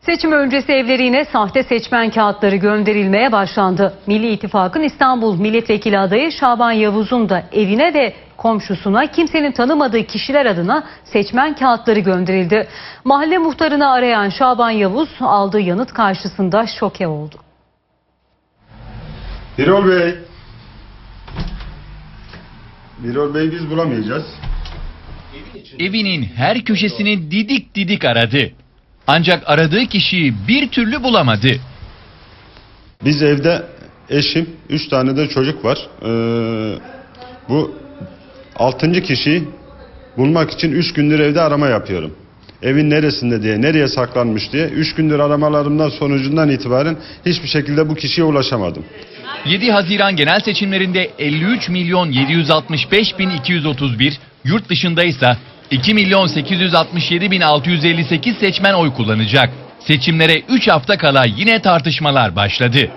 Seçim öncesi evlerine sahte seçmen kağıtları gönderilmeye başlandı. Milli İttifak'ın İstanbul Milletvekili adayı Şaban Yavuz'un da evine ve komşusuna kimsenin tanımadığı kişiler adına seçmen kağıtları gönderildi. Mahalle muhtarını arayan Şaban Yavuz aldığı yanıt karşısında şoke oldu. Birol Bey. Birol Bey biz bulamayacağız. Evinin her köşesini didik didik aradı. Ancak aradığı kişiyi bir türlü bulamadı. Biz evde eşim, üç tane de çocuk var. Ee, bu altıncı kişiyi bulmak için üç gündür evde arama yapıyorum. Evin neresinde diye, nereye saklanmış diye. Üç gündür aramalarımdan sonucundan itibaren hiçbir şekilde bu kişiye ulaşamadım. 7 Haziran genel seçimlerinde 53 milyon 765 bin 231, yurt dışında ise 2 milyon 867 bin 658 seçmen oy kullanacak. Seçimlere 3 hafta kala yine tartışmalar başladı.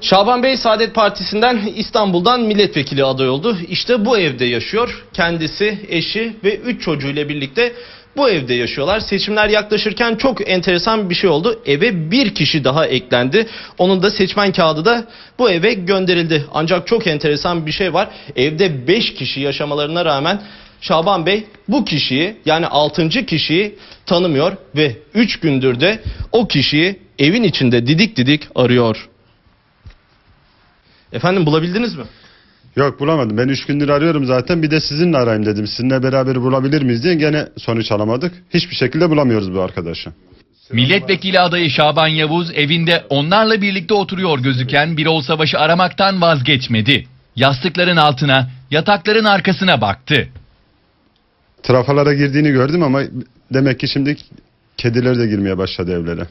Şaban Bey Saadet Partisi'nden İstanbul'dan milletvekili aday oldu. İşte bu evde yaşıyor. Kendisi, eşi ve 3 çocuğuyla birlikte bu evde yaşıyorlar. Seçimler yaklaşırken çok enteresan bir şey oldu. Eve bir kişi daha eklendi. Onun da seçmen kağıdı da bu eve gönderildi. Ancak çok enteresan bir şey var. Evde 5 kişi yaşamalarına rağmen Şaban Bey bu kişiyi yani 6. kişiyi tanımıyor ve 3 gündür de o kişiyi evin içinde didik didik arıyor. Efendim bulabildiniz mi? Yok bulamadım. Ben üç gündür arıyorum zaten. Bir de sizinle arayayım dedim. Sizinle beraber bulabilir miyiz diye gene sonuç alamadık. Hiçbir şekilde bulamıyoruz bu arkadaşı. Milletvekili adayı Şaban Yavuz evinde onlarla birlikte oturuyor gözüken Birol Savaş'ı aramaktan vazgeçmedi. Yastıkların altına, yatakların arkasına baktı. Trafalara girdiğini gördüm ama demek ki şimdi kediler de girmeye başladı evlere.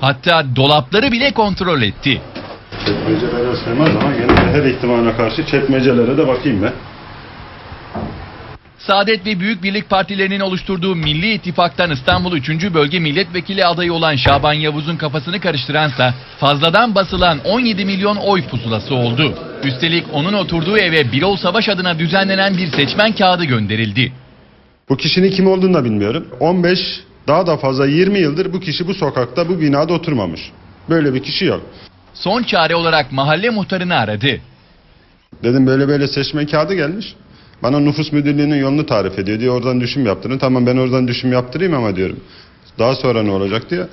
Hatta dolapları bile kontrol etti. Çekmecelere sığmaz ama gene de her ihtimale karşı çekmecelere de bakayım ben. Saadet ve Büyük Birlik Partilerinin oluşturduğu Milli İttifak'tan İstanbul 3. Bölge Milletvekili adayı olan Şaban Yavuz'un kafasını karıştıransa fazladan basılan 17 milyon oy pusulası oldu. Üstelik onun oturduğu eve Birol Savaş adına düzenlenen bir seçmen kağıdı gönderildi. Bu kişinin kim olduğunu da bilmiyorum. 15 daha da fazla 20 yıldır bu kişi bu sokakta bu binada oturmamış. Böyle bir kişi yok. Son çare olarak mahalle muhtarını aradı. Dedim böyle böyle seçmen kağıdı gelmiş. Bana nüfus müdürlüğünün yolunu tarif ediyor diyor. Oradan düşüm yaptırın. Tamam ben oradan düşüm yaptırayım ama diyorum. Daha sonra ne olacak diyor.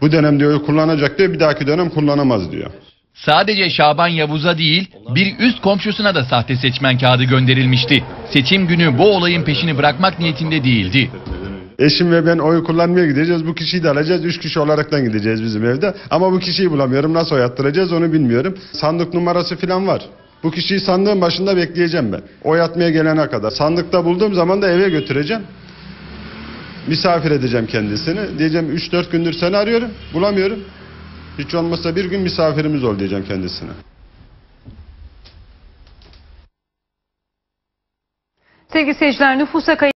Bu dönem diyor kullanacak diyor. Bir dahaki dönem kullanamaz diyor. Sadece Şaban Yavuz'a değil, bir üst komşusuna da sahte seçmen kağıdı gönderilmişti. Seçim günü bu olayın peşini bırakmak niyetinde değildi. Eşim ve ben oy kullanmaya gideceğiz. Bu kişiyi de alacağız. Üç kişi olaraktan gideceğiz bizim evde. Ama bu kişiyi bulamıyorum. Nasıl oy attıracağız onu bilmiyorum. Sandık numarası falan var. Bu kişiyi sandığın başında bekleyeceğim ben. Oy atmaya gelene kadar. Sandıkta bulduğum zaman da eve götüreceğim. Misafir edeceğim kendisini. Diyeceğim 3-4 gündür seni arıyorum. Bulamıyorum. Hiç olmazsa bir gün misafirimiz ol diyeceğim kendisine. Sevgili seyirciler nüfusa kayıt